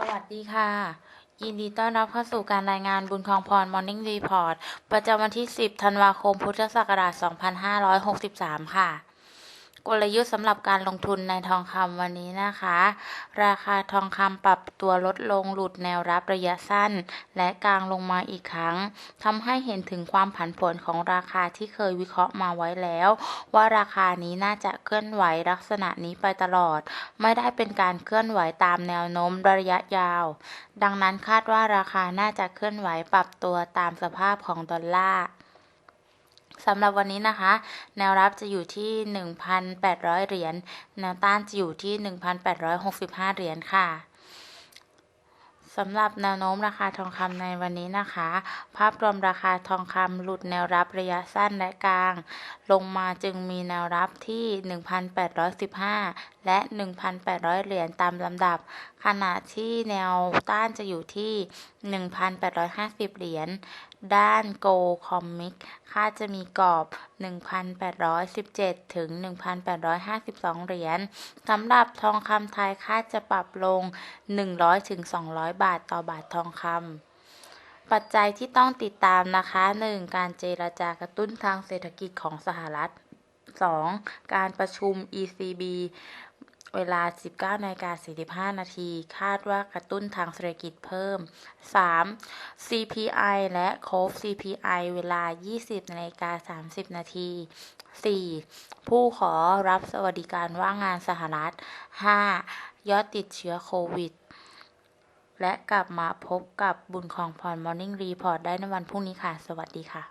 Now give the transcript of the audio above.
สวัสดีค่ะ ยินดีต้อนรับเข้าสู่การรายงานบุญคองพร Morning Report ประจำวันที่ 10 ธันวาคม พุทธศักราช 2563 ค่ะ กลยุทธ์สำหรับการลงทุนในทองคำวันนี้นะคะ ราคาทองคำปรับตัวลดลงหลุดแนวรับระยะสั้น และกลางลงมาอีกครั้งทำให้เห็นถึงความผันผวนของราคาที่เคยวิเคราะห์มาไว้แล้ว ว่าราคานี้น่าจะเคลื่อนไหวลักษณะนี้ไปตลอด ไม่ได้เป็นการเคลื่อนไหวตามแนวโน้มระยะยาว ดังนั้นคาดว่าราคาน่าจะเคลื่อนไหวปรับตัวตามสภาพของดอลลาร์ สำหรับวันนี้นะคะ แนวรับจะอยู่ที่ 1,800 เหรียญ แนวต้านจะอยู่ที่ 1,865 เหรียญค่ะ สำหรับแนวโน้มราคาทองคำในวันนี้นะคะ ภาพรวมราคาทองคำหลุดแนวรับระยะสั้นและกลาง ลงมาจึงมีแนวรับที่ 1,815 และ 1,800 เหรียญตามลำดับ ขณะที่แนวต้านจะอยู่ที่ 1,850 เหรียญ ด้านโกลคอมมิกค่าจะมีกรอบ 1,817 ถึง 1,852 เหรียญ สำหรับทองคำไทยค่าจะปรับลง 100 ถึง 200 บาทาทต่อบาททองคำปัจจัยที่ต้องติดตามนะคะ 1. การเจรจากระตุ้นทางเศรษฐกิจของสหรัฐ 2. การประชุม ECB เวลา 19นาฬิกา45 นาที คาดว่ากระตุ้นทางเศรษฐกิจเพิ่ม 3. CPI และ Core CPI เวลา 20นาฬิกา30 นาที 4. ผู้ขอรับสวัสดิการว่างงานสหรัฐ 5. ยอดติดเชื้อโควิด และกลับมาพบกับบุญของพร Morning Report ได้ในวันพรุ่งนี้ค่ะ สวัสดีค่ะ